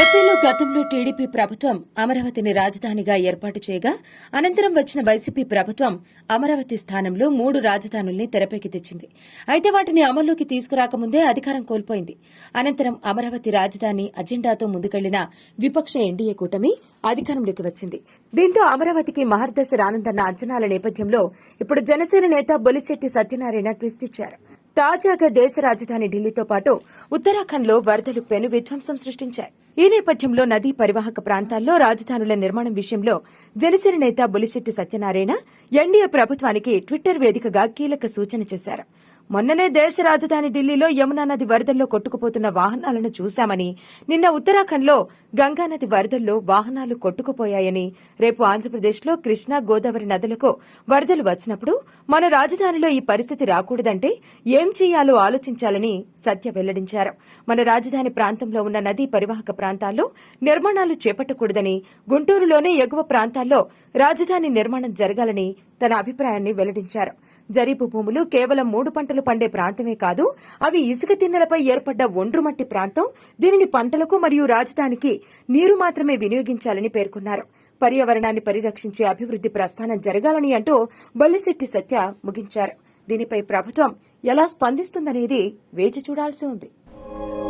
AP గతంలో TDP ప్రభుత్వం అమరావతిని రాజధానిగా ఏర్పాటు చేయగా అనంతరం వచ్చిన వైసీపీ ప్రభుత్వం అమరావతి స్థానంలో మూడు రాజధానుల్ని తెరపైకి తెచ్చింది. అయితే వాటిని అమల్లోకి తీసుకురాకముందే అధికారం కోల్పోయింది. అనంతరం అమరావతి రాజధాని అజెండాతో ముందుకెళ్ళిన విపక్ష ఎన్డీఏ కూటమి అధికారంలోకి వచ్చింది. దీంతో అమరావతికి మహర్దశ రానుందన్న అంచనాల నేపథ్యంలో ఇప్పుడు జనసేన నేత బొలిశెట్టి సత్యనారాయణ ట్విస్ట్ ఇచ్చారు. తాజాగా దేశ రాజధాని ఢిల్లీతో పాటు ఉత్తరాఖండ్లో వరదలు పెను విధ్వంసం సృష్టించాయి. ఈ నేపథ్యంలో నదీ పరివాహక ప్రాంతాల్లో రాజధానుల నిర్మాణం విషయంలో జనసేన నేత బులిశెట్టి సత్యనారాయణ ఎన్డీఏ ప్రభుత్వానికి ట్విట్టర్ వేదికగా కీలక సూచన చేశారు. మొన్ననే దేశ రాజధాని ఢిల్లీలో యమునా నది వరదల్లో కొట్టుకుపోతున్న వాహనాలను చూశామని నిన్న ఉత్తరాఖండ్లో గంగానది వరదల్లో వాహనాలు కొట్టుకుపోయాయని రేపు ఆంధ్రప్రదేశ్లో కృష్ణా గోదావరి నదులకు వరదలు వచ్చినప్పుడు మన రాజధానిలో ఈ పరిస్థితి రాకూడదంటే ఏం చేయాలో ఆలోచించాలని సత్య వెల్లడించారు. మన రాజధాని ప్రాంతంలో ఉన్న నదీ పరివాహక ప్రాంతాల్లో నిర్మాణాలు చేపట్టకూడదని గుంటూరులోనే ఎగువ ప్రాంతాల్లో రాజధాని నిర్మాణం జరగాలని తన అభిప్రాయాన్ని వెల్లడించారు. జరీపు భూములు కేవలం మూడు పంటలు పండే ప్రాంతమే కాదు అవి ఇసుక తిన్నెలపై ఏర్పడ్డ ఒండ్రుమట్టి ప్రాంతం దీనిని పంటలకు మరియు రాజధానికి నీరు మాత్రమే వినియోగించాలని పేర్కొన్నారు. పర్యావరణాన్ని పరిరక్షించే అభివృద్ది ప్రస్థానం జరగాలని అంటూ బొల్లిశెట్టి సత్య ముగించారు. దీనిపై ప్రభుత్వం ఎలా స్పందిస్తుందనేది వేచి చూడాల్సి ఉంది.